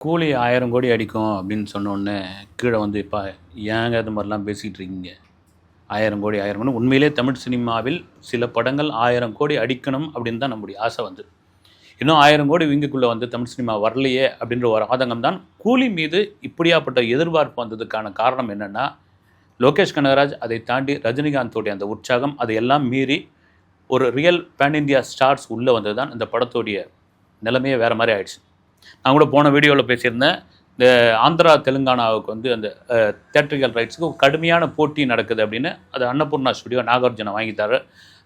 கூலி ஆயிரம் கோடி அடிக்கும் அப்படின்னு சொன்னோடனே கீழே வந்து இப்போ ஏங்க அது மாதிரிலாம் பேசிக்கிட்டு இருக்கீங்க? ஆயிரம் கோடி ஆயிரம் கோடி உண்மையிலே தமிழ் சினிமாவில் சில படங்கள் ஆயிரம் கோடி அடிக்கணும் அப்படின்னு தான் நம்முடைய ஆசை வந்து. இன்னும் ஆயிரம் கோடி விங்குக்குள்ளே வந்து தமிழ் சினிமா வரலையே அப்படின்ற ஒரு ஆதங்கம் தான் கூலி மீது இப்படியாப்பட்ட எதிர்பார்ப்பு வந்ததுக்கான காரணம் என்னென்னா லோகேஷ் கனகராஜ் அதை தாண்டி ரஜினிகாந்தோடைய அந்த உற்சாகம் அதையெல்லாம் மீறி ஒரு ரியல் பேன் இந்தியா ஸ்டார்ஸ் உள்ளே வந்தது தான் இந்த படத்தோடைய நிலைமையே வேறு மாதிரி ஆயிடுச்சு. நான் கூட போன வீடியோவில் பேசியிருந்தேன் இந்த ஆந்திரா தெலுங்கானாவுக்கு வந்து அந்த தேட்ரிக்கல் ரைட்ஸுக்கு கடுமையான போட்டி நடக்குது அப்படின்னு அது அன்னபூர்ணா ஸ்டுடியோ நாகார்ஜுனா வாங்கி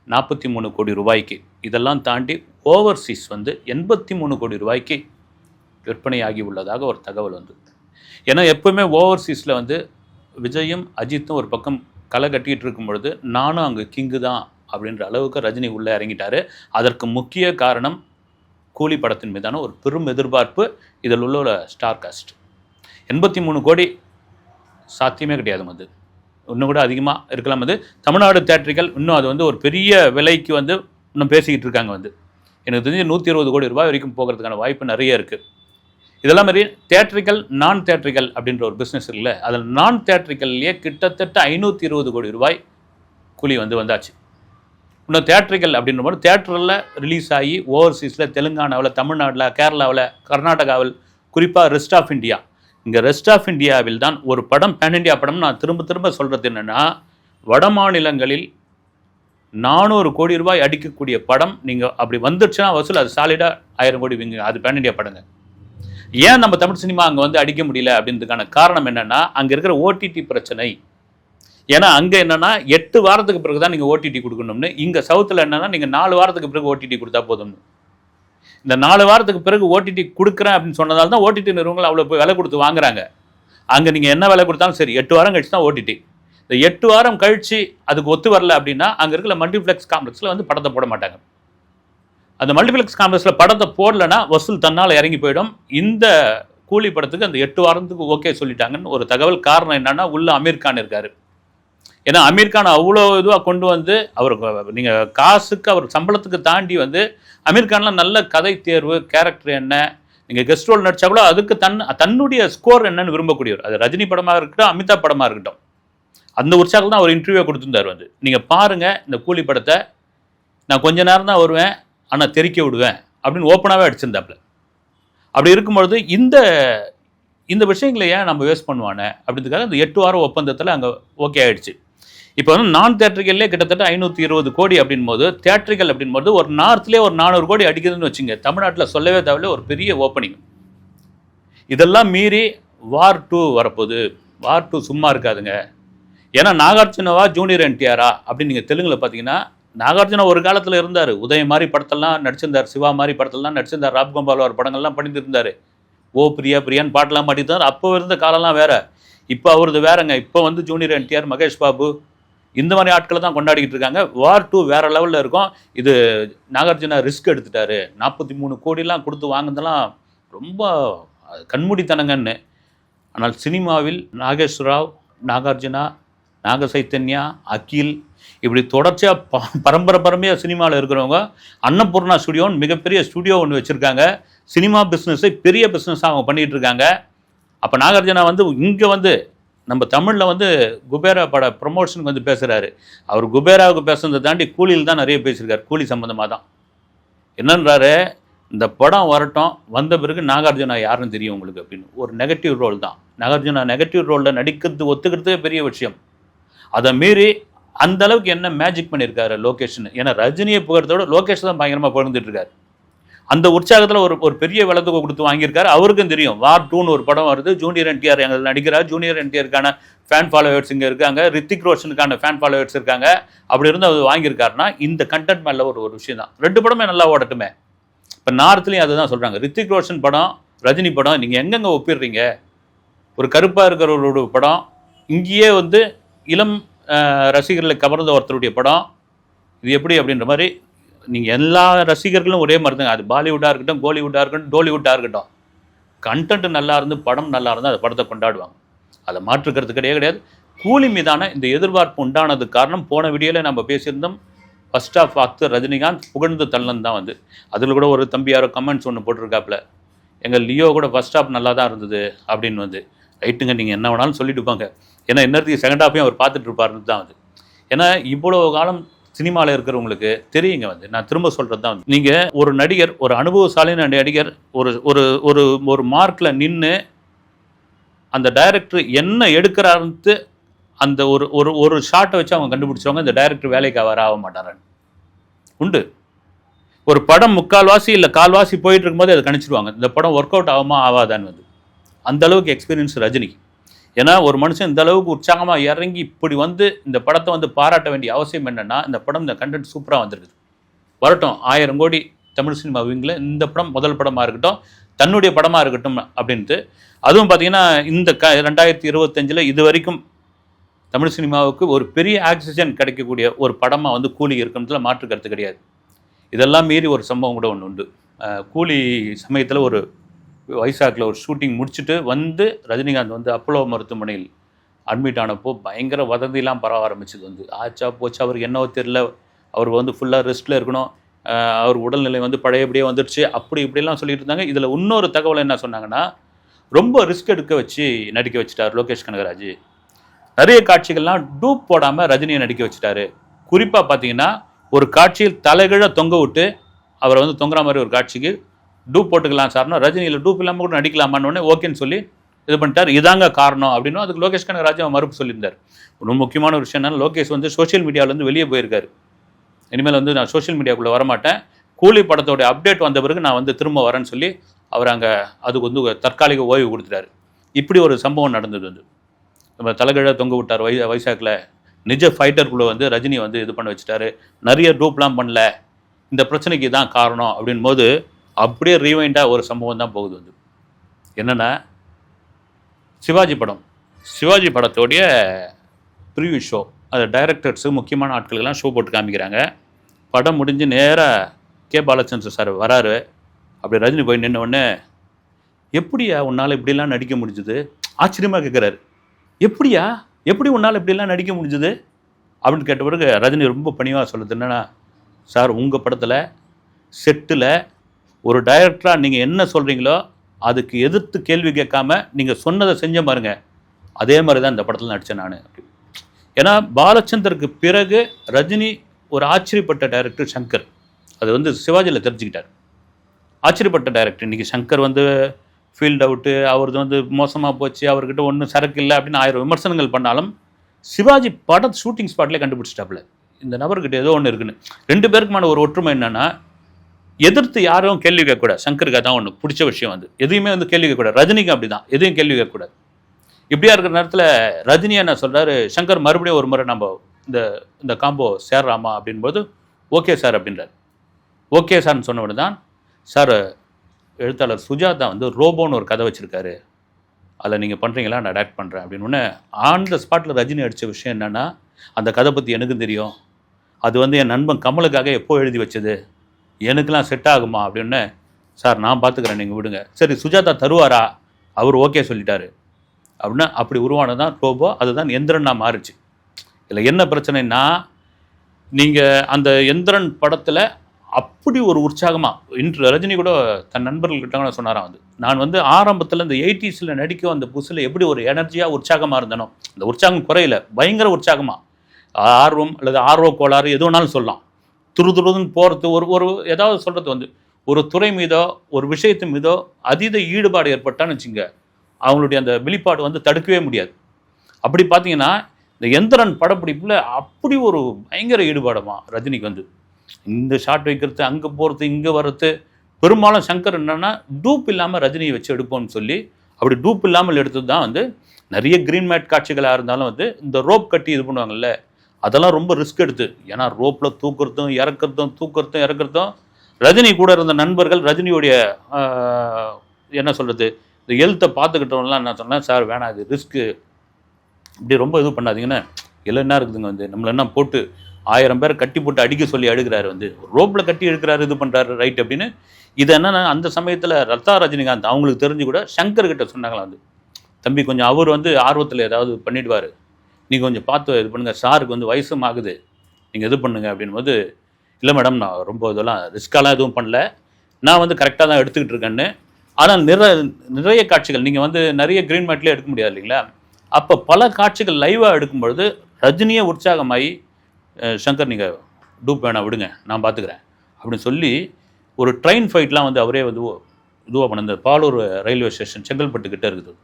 நாற்பத்தி மூணு கோடி ரூபாய்க்கு. இதெல்லாம் தாண்டி ஓவர்சீஸ் வந்து எண்பத்தி மூணு கோடி ரூபாய்க்கு விற்பனையாகி உள்ளதாக ஒரு தகவல் வந்து ஏன்னா எப்பவுமே ஓவர்சீஸில் வந்து விஜயும் அஜித்தும் ஒரு பக்கம் களை கட்டிகிட்டு இருக்கும் பொழுது நானும் அங்கே கிங்கு தான் அப்படின்ற அளவுக்கு ரஜினி உள்ளே இறங்கிட்டாரு. அதற்கு முக்கிய காரணம் கூலி படத்தின் மீதான ஒரு பெரும் எதிர்பார்ப்பு இதில் உள்ள ஸ்டார் காஸ்ட் எண்பத்தி மூணு கோடி சாத்தியமே கிடையாது அது. இன்னும் கூட அதிகமாக இருக்கலாம் அது. தமிழ்நாடு தேட்டரிகள் இன்னும் அது வந்து ஒரு பெரிய விலைக்கு வந்து இன்னும் பேசிக்கிட்டு இருக்காங்க வந்து. எனக்கு தெரிஞ்சு நூற்றி இருபது கோடி ரூபாய் வரைக்கும் போகிறதுக்கான வாய்ப்பு நிறைய இருக்குது இதெல்லாம் மாதிரி தேட்ரிக்கல் நான் தேட்ரிக்கல் அப்படின்ற ஒரு பிஸ்னஸ் இல்லை அதில் நான் தேட்ரிக்கல்லையே கிட்டத்தட்ட ஐநூற்றி இருபது கோடி ரூபாய் கூலி வந்து வந்தாச்சு. இன்னும் தேட்டர்கள் அப்படின்ற போது தேட்டரில் ரிலீஸ் ஆகி ஓவர்சீஸில் தெலுங்கானாவில் தமிழ்நாட்டில் கேரளாவில் கர்நாடகாவில் குறிப்பாக ரெஸ்ட் ஆஃப் இந்தியா இங்கே ரெஸ்ட் ஆஃப் இந்தியாவில் தான் ஒரு படம் பேன் இண்டியா படம் நான் திரும்ப திரும்ப சொல்கிறது என்னென்னா வட மாநிலங்களில் நானூறு கோடி ரூபாய் அடிக்கக்கூடிய படம் நீங்கள் அப்படி வந்துடுச்சுன்னா வசூல் அது சாலிடாக ஆயிரம் கோடி விங்க அது பேன் இண்டியா படங்க. ஏன் நம்ம தமிழ் சினிமா அங்கே வந்து அடிக்க முடியல அப்படின்றதுக்கான காரணம் என்னென்னா அங்கே இருக்கிற ஓடிடி பிரச்சனை ஏன்னா அங்கே என்னென்னா எட்டு வாரத்துக்கு பிறகு தான் நீங்கள் ஓடிடி கொடுக்கணும்னு. இங்கே சவுத்தில் என்னென்னா நீங்கள் நாலு வாரத்துக்கு பிறகு ஓடிடி கொடுத்தா போதும்னு. இந்த நாலு வாரத்துக்கு பிறகு ஓடிடி கொடுக்குறேன் அப்படின்னு சொன்னதால தான் ஓடிடி நிறுவனங்கள் அவ்வளோ போய் விலை கொடுத்து வாங்குறாங்க. அங்கே நீங்கள் என்ன விலை கொடுத்தாலும் சரி எட்டு வாரம் கழிச்சு தான் ஓடிடி இந்த எட்டு வாரம் கழிச்சு அதுக்கு ஒத்து வரல அப்படின்னா அங்கே இருக்கிற மல்டிப்ளெக்ஸ் காம்ப்ளெக்ஸில் வந்து படத்தை போட மாட்டாங்க. அந்த மல்டிப்ளெக்ஸ் காம்ப்ளெக்ஸில் படத்தை போடலைன்னா வசூல் தன்னால் இறங்கி போயிடும். இந்த கூலி படத்துக்கு அந்த எட்டு வாரத்துக்கு ஓகே சொல்லிட்டாங்கன்னு ஒரு தகவல் காரணம் என்னன்னா உள்ள அமீர் கான் இருக்காரு. ஏன்னா அமீர்கான் அவ்வளோ இதுவாக கொண்டு வந்து அவர் நீங்கள் காசுக்கு அவர் சம்பளத்துக்கு தாண்டி வந்து அமீர்கான்லாம் நல்ல கதை தேர்வு கேரக்டர் என்ன நீங்கள் கெஸ்ட் ரோல் நடிச்சா கூட அதுக்கு தன் தன்னுடைய ஸ்கோர் என்னன்னு விரும்பக்கூடியவர். அது ரஜினி படமாக இருக்கட்டும் அமிதாப் படமாக இருக்கட்டும். அந்த உற்சாகம் தான் அவர் இன்டர்வியூ கொடுத்துருந்தார் வந்து. நீங்கள் பாருங்கள் இந்த கூலி படத்தை. நான் கொஞ்ச நேரம் தான் வருவேன் ஆனால் தெறிக்க விடுவேன் அப்படின்னு ஓப்பனாகவே அடிச்சிருந்தாப்புல. அப்படி இருக்கும்பொழுது இந்த இந்த விஷயங்களை ஏன் நம்ம வேஸ்ட் பண்ணுவானே? அப்படின்றதுக்காக இந்த எட்டு வாரம் ஒப்பந்தத்தில் அங்கே ஓகே ஆகிடுச்சு இப்போ வந்து நான் தேட்டர்கள்லேயே கிட்டத்தட்ட ஐநூற்றி இருபது கோடி அப்படின் போது தேட்டரிக்கல் அப்படின் போது ஒரு நார்த்லேயே ஒரு நானூறு கோடி அடிக்குதுன்னு வச்சுங்க. தமிழ்நாட்டில் சொல்லவே தேவையில்ல ஒரு பெரிய ஓப்பனிங் இதெல்லாம் மீறி வார் டூ வரப்போகுது. வார் டூ சும்மா இருக்காதுங்க. ஏன்னா நாகார்ஜுனவா ஜூனியர் என்டிஆரா அப்படின்னு நீங்கள் தெலுங்கில் பார்த்தீங்கன்னா நாகார்ஜுனா ஒரு காலத்தில் இருந்தார். உதயம் மாதிரி படத்தெல்லாம் நடிச்சிருந்தார் சிவா மாதிரி படத்தெல்லாம் நடிச்சிருந்தார் ராப்கோபால் அவர் படங்கள்லாம் பண்ணியிருந்தார் ஓ பிரியா பிரியான்னு பாட்டெல்லாம் பாடித்தார் அப்போ இருந்த காலம்லாம் வேறு. இப்போ அவரது வேறங்க. இப்போ வந்து ஜூனியர் என்டிஆர் மகேஷ் பாபு இந்த மாதிரி ஆட்களை தான் கொண்டாடிக்கிட்டு இருக்காங்க. வார் டூ வேற லெவலில் இருக்கும். இது நாகார்ஜுனா ரிஸ்க் எடுத்துட்டாரு. நாற்பத்தி மூணு கோடிலாம் கொடுத்து வாங்குனதெல்லாம் ரொம்ப கண்மூடித்தனங்கன்னு. ஆனால் சினிமாவில் நாகேஷ் ராவ் நாகார்ஜுனா நாக சைத்தன்யா அகில் இப்படி தொடர்ச்சியாக ப பரம்பரை பரம்பரையாக சினிமாவில் இருக்கிறவங்க அன்னபூர்ணா ஸ்டுடியோன்னு மிகப்பெரிய ஸ்டுடியோ ஒன்று வச்சுருக்காங்க. சினிமா பிஸ்னஸை பெரிய பிஸ்னஸாக அவங்க பண்ணிகிட்டு இருக்காங்க. அப்போ நாகார்ஜுனா வந்து இங்கே வந்து நம்ம தமிழில் வந்து குபேரா பட ப்ரொமோஷனுக்கு வந்து பேசுகிறாரு அவர் குபேராவுக்கு பேசுறதை தாண்டி கூலியில் தான் நிறைய பேசியிருக்கார். கூலி சம்மந்தமாக தான். என்னன்றாரு? இந்த படம் வரட்டும். வந்த பிறகு நாகார்ஜுனா யாருன்னு தெரியும் உங்களுக்கு அப்படின்னு. ஒரு நெகட்டிவ் ரோல் தான். நாகார்ஜுனா நெகட்டிவ் ரோலில் நடிக்கிறது ஒத்துக்கிறதே பெரிய விஷயம். அதை மீறி அந்த அளவுக்கு என்ன மேஜிக் பண்ணியிருக்காரு லோகேஷன்? ஏன்னா ரஜினியை புகழ்றத விட லோகேஷ் தான் பயங்கரமாக புகழ்ந்துட்டு இருக்காரு. அந்த உற்சாகத்தில் ஒரு ஒரு பெரிய விளத்துக்கு கொடுத்து வாங்கியிருக்காரு. அவருக்கும் தெரியும். வார் டூன்னு ஒரு படம் வருது. ஜூனியர் என்டிஆர் எங்கள் நடிக்கிறார். ஜூனியர் என்டிஆருக்கான ஃபேன் ஃபாலோவர்ஸ் இங்கே இருக்காங்க. ரித்திக் ரோஷனுக்கான ஃபேன் ஃபாலோவர்ஸ் இருக்காங்க. அப்படி இருந்து அவர் வாங்கியிருக்காருன்னா இந்த கண்டென்ட் மேலே ஒரு ஒரு விஷயம் தான். ரெண்டு படமே நல்லா ஓடட்டுமே. இப்போ நார்த்லேயும் அதுதான் சொல்கிறாங்க ரித்திக் ரோஷன் படம் ரஜினி படம் நீங்கள் எங்கெங்கே ஒப்பிடுறீங்க? ஒரு கருப்பாக இருக்கிறவரோட படம் இங்கேயே வந்து இளம் ரசிகர்களை கவர்ந்த ஒருத்தருடைய படம் இது எப்படி அப்படின்ற மாதிரி நீங்கள் எல்லா ரசிகர்களும் ஒரே மாதிரி தாங்க அது பாலிவுட்டாக இருக்கட்டும் கோலிவுட்டாக இருக்கட்டும் டோலிவுட்டாக இருக்கட்டும். கண்டென்ட் நல்லா இருந்து படம் நல்லா இருந்தால் அந்த படத்தை கொண்டாடுவாங்க. அதை மாற்றுக்கிறது கிடையாது கிடையாது. கூலி மீதான இந்த எதிர்பார்ப்பு உண்டானது காரணம் போன வீடியோவில் நம்ம பேசியிருந்தோம். ஃபர்ஸ்ட் ஆஃப் பார்த்து ரஜினிகாந்த் புகழ்ந்து தள்ளன் தான் வந்து. அதில் கூட ஒரு தம்பி யாரோ கமெண்ட்ஸ் ஒன்று போட்டிருக்காப்புல. எங்கள் லியோ கூட ஃபர்ஸ்ட் ஸ்டாப் நல்லா தான் இருந்தது அப்படின்னு வந்து. ரைட்டுங்க நீங்கள் என்ன வேணாலும் சொல்லிட்டு போங்க. ஏன்னா என்னத்துக்கு செகண்ட் ஹாஃபையும் அவர் பார்த்துட்டு இருப்பாருன்னு தான் வந்து ஏன்னா இவ்வளோ காலம் சினிமாவில் இருக்கிறவங்களுக்கு தெரியுங்க வந்து. நான் திரும்ப சொல்கிறது தான் வந்து. நீங்கள் ஒரு நடிகர் ஒரு அனுபவசாலின நடிகர் ஒரு ஒரு ஒரு ஒரு மார்க்கில் நின்று அந்த டைரக்டர் என்ன எடுக்கிறாருன்ட்டு அந்த ஒரு ஒரு ஒரு ஷாட்டை வச்சு அவங்க கண்டுபிடிச்சவங்க இந்த டைரக்டர் வேலைக்கு அவர் ஆக மாட்டாரன் உண்டு. ஒரு படம் முக்கால்வாசி இல்லை கால்வாசி போயிட்டு இருக்கும்போது அதை கணிச்சிடுவாங்க. இந்த படம் ஒர்க் அவுட் ஆகுமா ஆகாதான்னு வந்து. அந்த அளவுக்கு எக்ஸ்பீரியன்ஸ் ரஜினிக்கு. ஏன்னா ஒரு மனுஷன் இந்த அளவுக்கு உற்சாகமாக இறங்கி இப்படி வந்து இந்த படத்தை வந்து பாராட்ட வேண்டிய அவசியம் என்னன்னா இந்த படம் இந்த கண்டென்ட் சூப்பராக வந்திருக்குது. வரட்டும் ஆயிரம் கோடி தமிழ் சினிமா விங்கில் இந்த படம் முதல் படமாக இருக்கட்டும் தன்னுடைய படமாக இருக்கட்டும் அப்படின்ட்டு. அதுவும் பார்த்தீங்கன்னா இந்த க ரெண்டாயிரத்தி இருபத்தஞ்சில் இது வரைக்கும் தமிழ் சினிமாவுக்கு ஒரு பெரிய ஆக்சிஜன் கிடைக்கக்கூடிய ஒரு படமாக வந்து கூலி இருக்கிறதுல மாற்று கருத்து கிடையாது. இதெல்லாம் மீறி ஒரு சம்பவம் கூட ஒன்று உண்டு. கூலி சமயத்தில் ஒரு வைசாக்கில் ஒரு ஷூட்டிங் முடிச்சுட்டு வந்து ரஜினிகாந்த் வந்து அப்போலோ மருத்துவமனையில் அட்மிட் ஆனப்போ பயங்கர வதந்திலாம் பரவ ஆரம்பிச்சது வந்து. ஆச்சா போச்சா அவருக்கு என்னவோ தெரியல. அவர் வந்து ஃபுல்லாக ரெஸ்ட்டில் இருக்கணும். அவர் உடல்நிலை வந்து பழையபடியே வந்துடுச்சு. அப்படி இப்படிலாம் சொல்லிட்டு இருந்தாங்க. இதில் இன்னொரு தகவல் என்ன சொன்னாங்கன்னா ரொம்ப ரிஸ்க் எடுக்க வச்சு நடிக்க வச்சுட்டார் லோகேஷ் கனகராஜ். நிறைய காட்சிகள்லாம் டூப் போடாமல் ரஜினியை நடிக்க வச்சுட்டாரு. குறிப்பாக பார்த்தீங்கன்னா ஒரு காட்சியில் தலைகீழ தொங்க விட்டு அவரை வந்து தொங்குற மாதிரி ஒரு காட்சிக்கு டூப் போட்டுக்கலாம் சார்னா ரஜினியில் டூப் இல்லாமல் கூட நடிக்கலாமான்னு உடனே ஓகேன்னு சொல்லி இது பண்ணிட்டார். இதாங்க காரணம் அப்படின்னு அதுக்கு லோகேஷ் கனகராஜ் அவன் மறுப்பு சொல்லியிருந்தார். ரொம்ப முக்கியமான ஒரு விஷயம் என்னன்னா லோகேஷ் வந்து சோஷியல் மீடியாவிலேருந்து வெளியே போயிருக்காரு. இனிமேல் வந்து நான் சோஷியல் மீடியாக்குள்ளே வரமாட்டேன். கூலி படத்தோடைய அப்டேட் வந்த பிறகு நான் வந்து திரும்ப வரேன்னு சொல்லி அவர் அங்கே அதுக்கு வந்து தற்காலிக ஓய்வு கொடுத்துட்டாரு. இப்படி ஒரு சம்பவம் நடந்தது வந்து. நம்ம தலைகீழ தொங்க விட்டார் வை வைசாக்கில் நிஜ ஃபைட்டருக்குள்ளே வந்து ரஜினி வந்து இது பண்ண வச்சுட்டாரு. நிறைய டூப்லாம் பண்ணல. இந்த பிரச்சனைக்கு தான் காரணம் அப்படின் போது அப்படியே ரீவைண்டாக ஒரு சம்பவம் தான் போகுது வந்து. என்னென்னா சிவாஜி படம். சிவாஜி படத்தோடைய ப்ரிவ்யூ ஷோ அது டைரக்டர்ஸு முக்கியமான ஆட்களுக்கெல்லாம் ஷோ போட்டு காமிக்கிறாங்க. படம் முடிஞ்சு நேராக கே. பாலச்சந்திர சார் வராரு. அப்படி ரஜினி போய் நின்னவுடனே எப்படியா உன்னால் இப்படிலாம் நடிக்க முடிஞ்சுது? ஆச்சரியமாக கேட்குறாரு எப்படியா? எப்படி உன்னால் இப்படிலாம் நடிக்க முடிஞ்சுது? அப்படின்னு கேட்ட பிறகு ரஜினி ரொம்ப பணிவாக சொல்லுது என்னன்னா சார் உங்கள் படத்தில் செட்டில் ஒரு டைரக்டராக நீங்கள் என்ன சொல்கிறீங்களோ அதுக்கு எதிர்த்து கேள்வி கேட்காம நீங்கள் சொன்னதை செஞ்ச பாருங்க. அதே மாதிரி தான் இந்த படத்தில் நடித்தேன் நான். ஏன்னா பாலச்சந்தருக்கு பிறகு ரஜினி ஒரு ஆச்சரியப்பட்ட டைரக்டர் சங்கர். அது வந்து சிவாஜியில் தெரிஞ்சுக்கிட்டார். ஆச்சரியப்பட்ட டைரக்டர் இன்றைக்கி சங்கர் வந்து ஃபீல்ட் அவுட்டு அவரது வந்து மோசமாக போச்சு அவர்கிட்ட ஒன்றும் சரக்கு இல்லை அப்படின்னு ஆயிரம் விமர்சனங்கள் பண்ணாலும் சிவாஜி படம் ஷூட்டிங் ஸ்பாட்லேயே கண்டுபிடிச்சிட்டாப்புல. இந்த நபர்கிட்ட ஏதோ ஒன்று இருக்குன்னு. ரெண்டு பேருக்குமான ஒரு ஒற்றுமை என்னென்னா எதிர்த்து யாரும் கேள்வி கேட்கக்கூடாது. சங்கருக்கு தான் ஒன்று பிடிச்ச விஷயம் வந்து. எதையுமே வந்து கேள்வி கேட்கக்கூடாது. ரஜினிக்கு அப்படி தான் எதையும் கேள்வி கேட்கக்கூடாது. இப்படியா இருக்கிற நேரத்தில் ரஜினி என்ன சொல்கிறாரு சங்கர் மறுபடியும் ஒரு முறை நம்ம இந்த இந்த காம்போ சேர்றாமா அப்படின்போது ஓகே சார் அப்படின்றார். ஓகே சார்னு சொன்ன தான் சார் எழுத்தாளர் சுஜாதா வந்து ரோபோன்னு ஒரு கதை வச்சுருக்காரு. அதில் நீங்கள் பண்ணுறீங்களா நான் அடாக்ட் பண்ணுறேன் அப்படின்னு உடனே ஆன் த ஸ்பாட்டில் ரஜினி அடித்த விஷயம் என்னென்னா அந்த கதை பற்றி எனக்கும் தெரியும். அது வந்து என் நண்பன் கமலுக்காக எப்போ எழுதி வச்சது? எனக்குலாம் செட் ஆகுமா அப்படின்னு சார் நான் பார்த்துக்கிறேன் நீங்கள் விடுங்க. சரி சுஜாதா தருவாரா? அவர் ஓகே சொல்லிட்டாரு. அப்படின்னா அப்படி உருவானதான் ரோபோ அதுதான் எந்திரனா மாறுச்சு. இதில் என்ன பிரச்சனைனா நீங்கள் அந்த எந்திரன் படத்தில் அப்படி ஒரு உற்சாகமாக இன்று ரஜினி கூட தன் நண்பர்கள்கிட்ட கூட சொன்னாராம் வந்து நான் வந்து ஆரம்பத்தில் இந்த எயிட்டிஸில் நடிக்க அந்த புதுசில் எப்படி ஒரு எனர்ஜியாக உற்சாகமாக இருந்தனோ அந்த உற்சாகம் குறையில பயங்கர உற்சாகமாக ஆர்வம் அல்லது ஆர்வ கோளாறு எது வேணாலும் சொல்லலாம். துரு துருதுன்னு போகிறது ஒரு ஒரு ஏதாவது சொல்கிறது வந்து ஒரு துறை மீதோ ஒரு விஷயத்து மீதோ அதீத ஈடுபாடு ஏற்பட்டான்னு வச்சுங்க அவங்களுடைய அந்த வெளிப்பாடு வந்து தடுக்கவே முடியாது. அப்படி பார்த்தீங்கன்னா இந்த எந்திரன் படப்பிடிப்பில் அப்படி ஒரு பயங்கர ஈடுபாடுமா ரஜினிக்கு வந்து. இந்த ஷாட் வைக்கிறது அங்கே போகிறது இங்கே வர்றது பெரும்பாலும் சங்கர் என்னென்னா டூப் இல்லாமல் ரஜினியை வச்சு எடுப்போம்னு சொல்லி அப்படி டூப் இல்லாமல் எடுத்தது தான் வந்து நிறைய க்ரீன் மேட் காட்சிகளாக இருந்தாலும் வந்து இந்த ரோப் கட்டி இது பண்ணுவாங்கல்ல அதெல்லாம் ரொம்ப ரிஸ்க் எடுத்து. ஏன்னா ரோப்பில் தூக்குறதும் இறக்குறதும் தூக்குறதும் இறக்குறதும் ரஜினி கூட இருந்த நண்பர்கள் ரஜினியுடைய என்ன சொல்கிறது இந்த எழுத்தை பார்த்துக்கிட்டவங்களாம் என்ன சொன்னேன் சார் வேணாம் இது ரிஸ்க்கு இப்படி ரொம்ப இது பண்ணாதீங்கன்னு எல்லாம் என்ன இருக்குதுங்க வந்து நம்மள என்ன போட்டு ஆயிரம் பேர் கட்டி போட்டு அடிக்க சொல்லி அடுக்கிறாரு வந்து. ரோப்பில் கட்டி எடுக்கிறாரு இது பண்ணுறாரு ரைட் அப்படின்னு. இது என்னென்னா அந்த சமயத்தில் ரத்தா ரஜினிகாந்த் அவங்களுக்கு தெரிஞ்சு கூட சங்கர் கிட்ட சொன்னாங்களா வந்து. தம்பி கொஞ்சம் அவர் வந்து ஆர்வத்தில் ஏதாவது பண்ணிடுவார். நீங்கள் கொஞ்சம் பார்த்து இது பண்ணுங்கள் சாருக்கு வந்து வயசும் ஆகுது. நீங்கள் இது பண்ணுங்க அப்படின்போது இல்லை மேடம் நான் ரொம்ப இதெல்லாம் ரிஸ்க்காலாம் எதுவும் பண்ணல. நான் வந்து கரெக்டாக தான் எடுத்துக்கிட்டு இருக்கேன்னு. ஆனால் நிற நிறைய காட்சிகள் நீங்கள் வந்து நிறைய கிரீன் மேட்லேயே எடுக்க முடியாது இல்லைங்களா? அப்போ பல காட்சிகள் லைவாக எடுக்கும்பொழுது ரஜினியை ரஜினியே உற்சாகமாகி சங்கர் நீங்கள் டூப் வேணாம் விடுங்க. நான் பார்த்துக்கிறேன் அப்படின்னு சொல்லி ஒரு ட்ரெயின் ஃபைட்லாம் வந்து அவரே வந்து இதுவாக பண்ண இந்த பாலூர் ரயில்வே ஸ்டேஷன் செங்கல்பட்டு கிட்டே இருக்குது.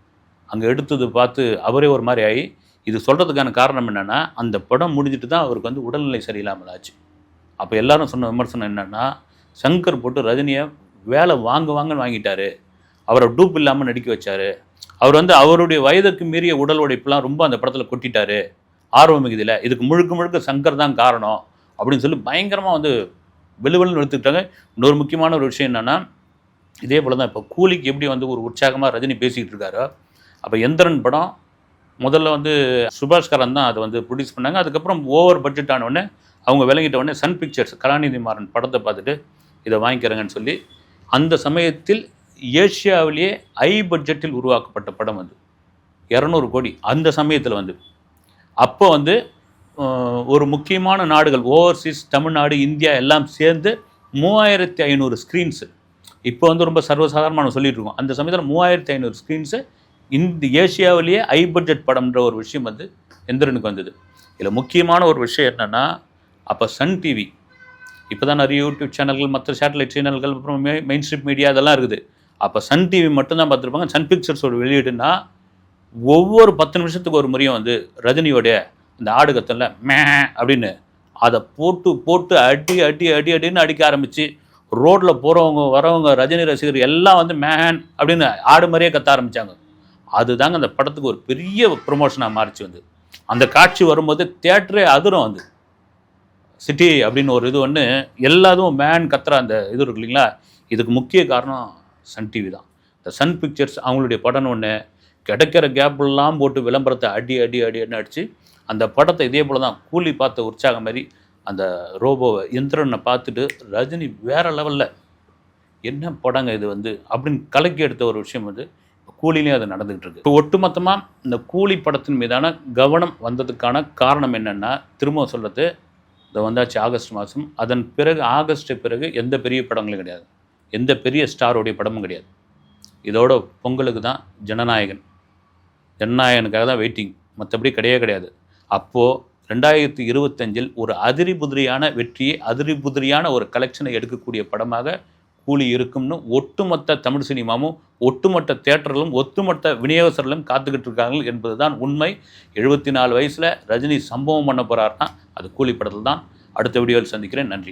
அங்கே எடுத்தது பார்த்து அவரே ஒரு மாதிரி ஆகி இது சொல்கிறதுக்கான காரணம் என்னென்னா அந்த படம் முடிஞ்சிட்டு தான் அவருக்கு வந்து உடல்நிலை சரியில்லாமல் ஆச்சு. அப்போ எல்லாரும் சொன்ன விமர்சனம் என்னென்னா சங்கர் போட்டு ரஜினியை வேலை வாங்க வாங்கன்னு வாங்கிட்டாரு. அவரை டூப் இல்லாமல் நடிக்க வச்சாரு. அவர் வந்து அவருடைய வயதுக்கு மீறிய உடல் உழைப்புலாம் ரொம்ப அந்த படத்தில் கொட்டிட்டாரு. ஆர்வம் மிகுதியில் இதுக்கு முழுக்க முழுக்க சங்கர் தான் காரணம் அப்படின்னு சொல்லி பயங்கரமாக வந்து வெளுவெளுன்னு எடுத்துக்கிட்டாங்க. இன்னொரு முக்கியமான ஒரு விஷயம் என்னென்னா இதே போல தான் இப்போ கூலிக்கு எப்படி வந்து ஒரு உற்சாகமாக ரஜினி பேசிக்கிட்டு இருக்காரோ அப்போ எந்திரன் படம் முதல்ல வந்து சுபாஷ்கரன் தான் அதை வந்து ப்ரொடியூஸ் பண்ணாங்க. அதுக்கப்புறம் ஓவர் பட்ஜெட் ஆனவுடனே அவங்க விளங்கிட்ட உடனே சன் பிக்சர்ஸ் கலாநிதி மாறன் படத்தை பார்த்துட்டு இதை வாங்கிக்கிறேங்கன்னு சொல்லி அந்த சமயத்தில் ஏஷியாவிலேயே ஐ பட்ஜெட்டில் உருவாக்கப்பட்ட படம் வந்து இரநூறு கோடி அந்த சமயத்தில் வந்து. அப்போ வந்து ஒரு முக்கியமான நாடுகள் ஓவர்சீஸ் தமிழ்நாடு இந்தியா எல்லாம் சேர்ந்து மூவாயிரத்தி ஐநூறு ஸ்க்ரீன்ஸு இப்போ வந்து ரொம்ப சர்வசாதாரணமான சொல்லிட்டு இருக்கோம். அந்த சமயத்தில் மூவாயிரத்தி ஐநூறு ஸ்க்ரீன்ஸு இந்த ஏஷியாவிலேயே ஐ பட்ஜெட் படம்ன்ற ஒரு விஷயம் வந்து எந்திரனுக்கு வந்தது. இதில் முக்கியமான ஒரு விஷயம் என்னென்னா அப்போ சன் டிவி இப்போ தான் நிறைய யூடியூப் சேனல்கள் மற்ற சேட்டலைட் சேனல்கள் அப்புறம் மெ மெயின் ஸ்ட்ரீட் மீடியா அதெல்லாம் இருக்குது. அப்போ சன் டிவி மட்டும்தான் பார்த்துருப்பாங்க. சன் பிக்சர்ஸோட வெளியீடுனா ஒவ்வொரு பத்து நிமிஷத்துக்கு ஒரு முறையும் வந்து ரஜினியோடைய இந்த ஆடுகத்தில் மே அப்படின்னு அதை போட்டு போட்டு அடி அடி அடி அடின்னு அடிக்க ஆரம்பித்து ரோட்டில் போகிறவங்க வரவங்க ரஜினி ரசிகர் எல்லாம் வந்து மேன் அப்படின்னு ஆடு மாதிரியே கத்த ஆரம்பித்தாங்க அதுதாங்க அந்த படத்துக்கு ஒரு பெரிய ப்ரொமோஷனாக மாறிச்சு வந்து. அந்த காட்சி வரும்போது தேட்டரே அதிரும் வந்து சிட்டி அப்படின்னு ஒரு இது ஒன்று எல்லாதும் மேன் கத்துற அந்த இது இருக்கு இல்லைங்களா? இதுக்கு முக்கிய காரணம் சன் டிவி தான். இந்த சன் பிக்சர்ஸ் அவங்களுடைய படம் ஒன்று கிடைக்கிற கேப்லாம் போட்டு விளம்பரத்தை அடி அடி அடி அடி அடித்து அந்த படத்தை இதே போல தான் கூலி பார்த்த உற்சாகம் மாதிரி அந்த ரோபோவை இந்திரனை பார்த்துட்டு ரஜினி வேறு லெவலில் என்ன படங்க இது வந்து? அப்படின்னு கலக்கி எடுத்த ஒரு விஷயம் வந்து கூலிலையும் அது நடந்துகிட்டு இருக்கு இப்போ ஒட்டுமொத்தமாக இந்த கூலி படத்தின் மீதான கவனம் வந்ததுக்கான காரணம் என்னென்னா திரும்ப சொல்கிறது இதை வந்தாச்சு ஆகஸ்ட் மாதம். அதன் பிறகு ஆகஸ்ட் பிறகு எந்த பெரிய படங்களும் கிடையாது. எந்த பெரிய ஸ்டாரோடைய படமும் கிடையாது. இதோட பொங்கலுக்கு தான் ஜனநாயகன். ஜனநாயகனுக்காக தான் வெயிட்டிங் மற்றபடி கிடையவே கிடையாது. அப்போது ரெண்டாயிரத்தி இருபத்தஞ்சில் ஒரு அதிரி புதிரியான வெற்றியை அதிரி புதிரியான ஒரு கலெக்ஷனை எடுக்கக்கூடிய படமாக கூலி இருக்கும்னு ஒட்டுமொத்த தமிழ் சினிமாவும் ஒட்டுமொத்த தேட்டர்களும் ஒட்டுமொத்த விநியோகஸ்தர்களும் காத்துக்கிட்டு இருக்காங்க என்பதுதான் உண்மை. எழுபத்தி நாலு வயசில் ரஜினி சம்பவம் பண்ண போகிறாருன்னா அது கூலி படத்தில் தான் அடுத்த வீடியோவில் சந்திக்கிறேன். நன்றி.